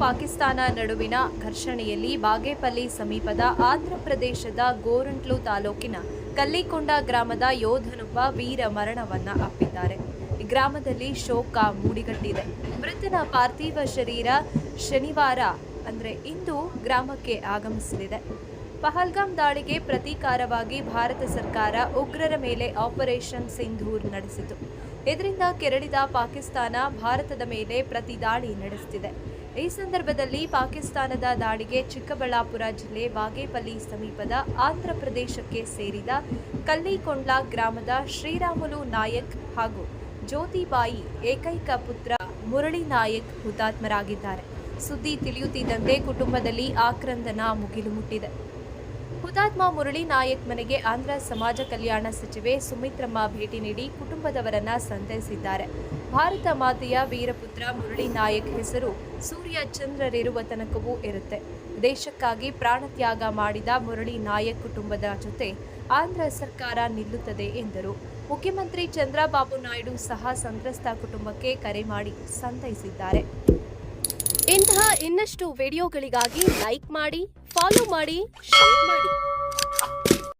ಪಾಕಿಸ್ತಾನ ನಡುವಿನ ಘರ್ಷಣೆಯಲ್ಲಿ ಬಾಗೇಪಲ್ಲಿ ಸಮೀಪದ ಆಂಧ್ರಪ್ರದೇಶದ ಗೋರಂಟ್ಲು ತಾಲೂಕಿನ ಕಲ್ಲಿಕೊಂಡ ಗ್ರಾಮದ ಯೋಧನೊಬ್ಬ ವೀರ ಮರಣವನ್ನ ಅಪ್ಪಿದ್ದಾರೆ. ಗ್ರಾಮದಲ್ಲಿ ಶೋಕ ಮೂಡಿಗಟ್ಟಿದೆ. ಮೃತನ ಪಾರ್ಥಿವ ಶರೀರ ಶನಿವಾರ, ಅಂದ್ರೆ ಇಂದು ಗ್ರಾಮಕ್ಕೆ ಆಗಮಿಸಲಿದೆ. ಪಹಲ್ಗಾಮ್ ದಾಳಿಗೆ ಪ್ರತೀಕಾರವಾಗಿ ಭಾರತ ಸರ್ಕಾರ ಉಗ್ರರ ಮೇಲೆ ಆಪರೇಷನ್ ಸಿಂಧೂರ್ ನಡೆಸಿತು. ಇದರಿಂದ ಕೆರಳಿದ ಪಾಕಿಸ್ತಾನ ಭಾರತದ ಮೇಲೆ ಪ್ರತಿ ದಾಳಿ ನಡೆಸುತ್ತಿದೆ ಈ ಸಂದರ್ಭದಲ್ಲಿ ಪಾಕಿಸ್ತಾನದ ದಾಳಿಗೆ ಚಿಕ್ಕಬಳ್ಳಾಪುರ ಜಿಲ್ಲೆ ಬಾಗೇಪಲ್ಲಿ ಸಮೀಪದ ಆಂಧ್ರಪ್ರದೇಶಕ್ಕೆ ಸೇರಿದ ಕಲ್ಲಿಕೊಂಡ್ಲ ಗ್ರಾಮದ ಶ್ರೀರಾಮುಲು ನಾಯಕ್ ಹಾಗೂ ಜ್ಯೋತಿಬಾಯಿ ಏಕೈಕ ಪುತ್ರ ಮುರಳಿ ನಾಯಕ್ ಹುತಾತ್ಮರಾಗಿದ್ದಾರೆ. ಸುದ್ದಿ ತಿಳಿಯುತ್ತಿದ್ದಂತೆ ಕುಟುಂಬದಲ್ಲಿ ಆಕ್ರಂದನ ಮುಗಿಲು ಮುಟ್ಟಿದೆ. ಹುತಾತ್ಮ ಮುರಳಿ ನಾಯಕ್ ಮನೆಗೆ ಆಂಧ್ರ ಸಮಾಜ ಕಲ್ಯಾಣ ಸಚಿವೆ ಸುಮಿತ್ರಮ್ಮ ಭೇಟಿ ನೀಡಿ ಕುಟುಂಬದವರನ್ನ ಸಂತೈಸಿದ್ದಾರೆ. ಭಾರತ ಮಾತೆಯ ವೀರಪುತ್ರ ಮುರಳಿ ನಾಯಕ್ ಹೆಸರು ಸೂರ್ಯ ಚಂದ್ರರಿರುವ ತನಕವೂ ಇರುತ್ತೆ. ದೇಶಕ್ಕಾಗಿ ಪ್ರಾಣತ್ಯಾಗ ಮಾಡಿದ ಮುರಳಿ ನಾಯಕ್ ಕುಟುಂಬದ ಜೊತೆ ಆಂಧ್ರ ಸರ್ಕಾರ ನಿಲ್ಲುತ್ತದೆ ಎಂದರು. ಮುಖ್ಯಮಂತ್ರಿ ಚಂದ್ರಬಾಬು ನಾಯ್ಡು ಸಹ ಸಂತ್ರಸ್ತ ಕುಟುಂಬಕ್ಕೆ ಕರೆ ಮಾಡಿ ಸಂತೈಸಿದ್ದಾರೆ. ಇಂತಹ ಇನ್ನಷ್ಟು ವಿಡಿಯೋಗಳಿಗಾಗಿ ಲೈಕ್ ಮಾಡಿ ಫಾಲೋ ಮಾಡಿ ಶೇರ್ ಮಾಡಿ.